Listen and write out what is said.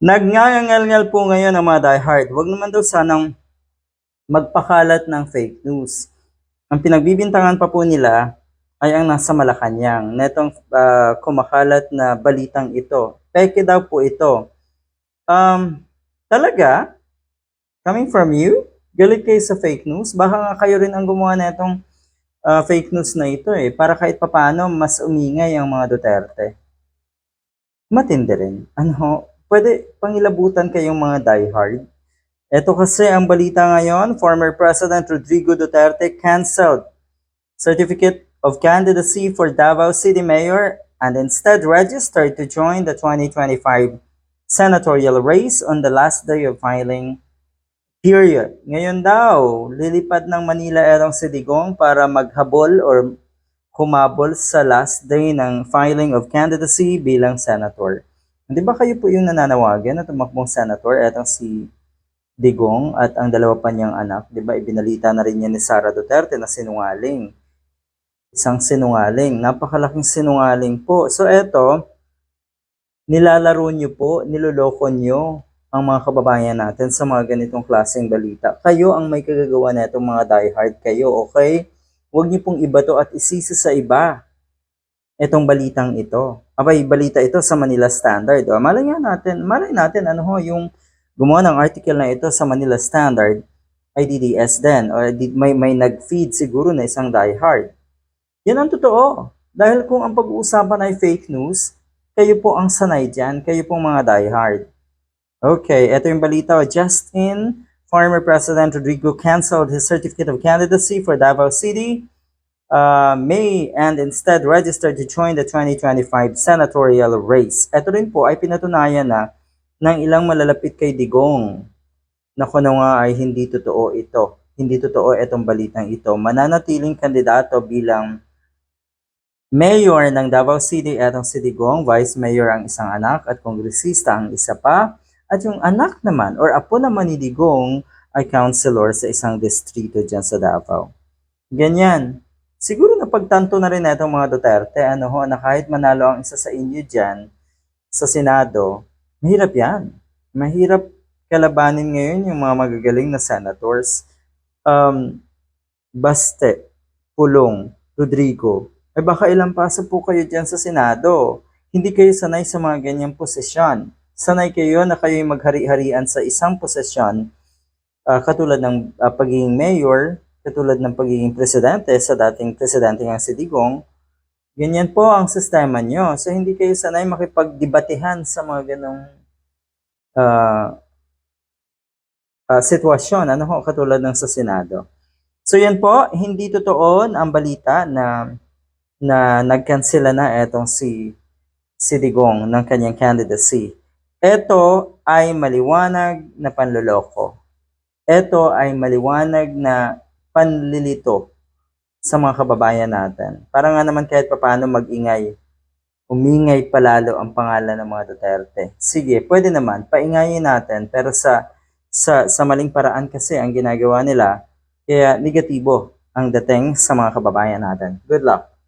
Nagngangal-ngal po ngayon ang mga diehard. Huwag naman daw sanang magpakalat ng fake news. Ang pinagbibintangan pa po nila ay ang nasa Malacanang. Netong ah, kumakalat na balitang ito. Peke daw po ito. Um, talaga? Coming from you? Galit kayo sa fake news? Baka nga kayo rin ang gumawa na itong ah, fake news na ito eh. Para kahit papano mas umingay ang mga Duterte. Matindi rin. Ano? Pwede pangilabutan kayong mga diehard? Ito kasi ang balita ngayon, former President Rodrigo Duterte canceled certificate of candidacy for Davao City Mayor and instead registered to join the 2025 senatorial race on the last day of filing period. Ngayon daw, lilipad ng Manila erong si Digong para maghabol or humabol sa last day ng filing of candidacy bilang senator. Di ba kayo po yung nananawagan na tumakbong senator, etong si Digong at ang dalawa pa niyang anak, di ba ibinalita na rin niya ni Sara Duterte na sinungaling. Isang sinungaling, napakalaking sinungaling po. So eto, nilalaro niyo po, niloloko niyo ang mga kababayan natin sa mga ganitong klaseng balita. Kayo ang may kagagawa na itong mga diehard kayo, okay? Huwag niyo pong iba to at isisi sa iba itong balitang ito. Abay, balita ito sa Manila Standard. O, malay nga natin, malay natin ano ho, yung gumawa ng article na ito sa Manila Standard ay DDS din. O may, may nag-feed siguro na isang diehard. Yan ang totoo. Dahil kung ang pag-uusapan ay fake news, kayo po ang sanay dyan, kayo pong mga diehard. Okay, ito yung balita. Just in, former President Rodrigo canceled his certificate of candidacy for Davao City uh, may and instead registered to join the 2025 senatorial race. Ito rin po ay pinatunayan na ng ilang malalapit kay Digong na kuno nga ay hindi totoo ito. Hindi totoo itong balitang ito. Mananatiling kandidato bilang mayor ng Davao City etong si Digong, vice mayor ang isang anak at kongresista ang isa pa. At yung anak naman or apo naman ni Digong ay councilor sa isang distrito dyan sa Davao. Ganyan. Siguro napagtanto na rin itong mga Duterte, ano ho, na kahit manalo ang isa sa inyo dyan sa Senado, mahirap yan. Mahirap kalabanin ngayon yung mga magagaling na senators. Um, Baste, Pulong, Rodrigo, ay baka ilang paso po kayo dyan sa Senado. Hindi kayo sanay sa mga ganyang posisyon. Sanay kayo na kayo'y maghari-harian sa isang posisyon ah, katulad ng ah, pagiging mayor, katulad ng pagiging presidente sa dating presidente ng si Digong, ganyan po ang sistema nyo. So, hindi kayo sanay makipagdebatehan sa mga ganong ah, ah, sitwasyon, ano ho, katulad ng sa Senado. So, yan po, hindi totoo ang balita na na nagkansela na etong si si Digong ng kanyang candidacy. Ito ay maliwanag na panloloko. Ito ay maliwanag na panlilito sa mga kababayan natin. Para nga naman kahit papaano mag-ingay, umingay palalo ang pangalan ng mga Duterte. Sige, pwede naman, paingayin natin, pero sa, sa, sa maling paraan kasi ang ginagawa nila, kaya negatibo ang dating sa mga kababayan natin. Good luck!